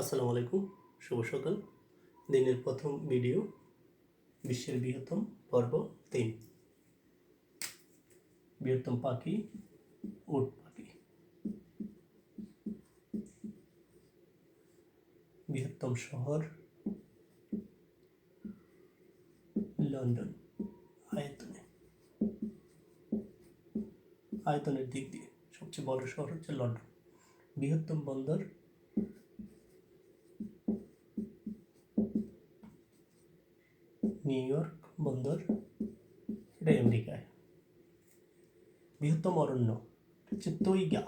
আসসালামু আলাইকুম, শুভ সকাল। দিনের প্রথম ভিডিও, বিশ্বের বৃহত্তম পর্ব তিন। বৃহত্তম পাখি, উট পাখি। বৃহত্তম শহর, লন্ডন, আয়তনে। আয়তনের দিক দিয়ে সবচেয়ে বড় শহর হচ্ছে লন্ডন। বৃহত্তম বন্দর নিউ ইয়র্ক, বন্দর, এটা আমেরিকায় বৃহত্তম অরণ্য হচ্ছে তৈগা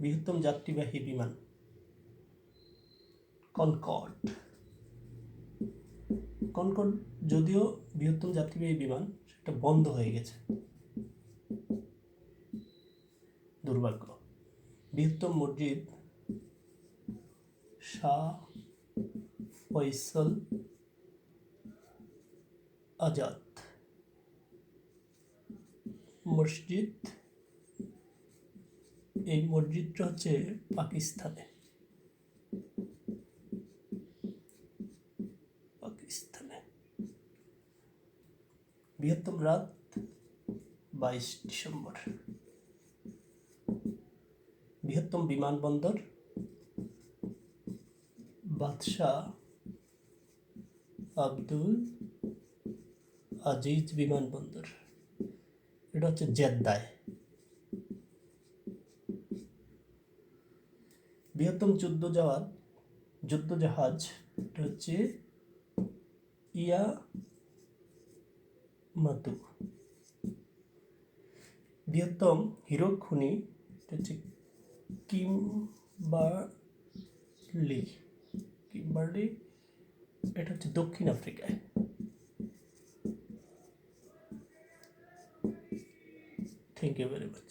বৃহত্তম যাত্রীবাহী বিমান, কনকর্ড। কনকর্ড যদিও বৃহত্তম যাত্রীবাহী বিমান, সেটা বন্ধ হয়ে গেছে। দুর্ভাগ্য। বৃহত্তম মসজিদ শাহ ফয়সল আজাদ। মসজিদ, এই মসজিদটা হচ্ছে পাকিস্তানে। পাকিস্তানে। বৃহত্তম রাত, বাইশ ডিসেম্বর। বৃহত্তম বিমানবন্দর, বাদশাহ আব্দুল আজিজ বিমানবন্দর এটা হচ্ছে জেদ্দায়। বৃহত্তম যুদ্ধ জাহাজ যুদ্ধ জাহাজ, এটা হচ্ছে ইয়া মাতু বৃহত্তম হিরো খুনি, এটা হচ্ছে কিমবার্লি। কিমবার্লি? এটা হচ্ছে দক্ষিণ আফ্রিকায়। Thank you very much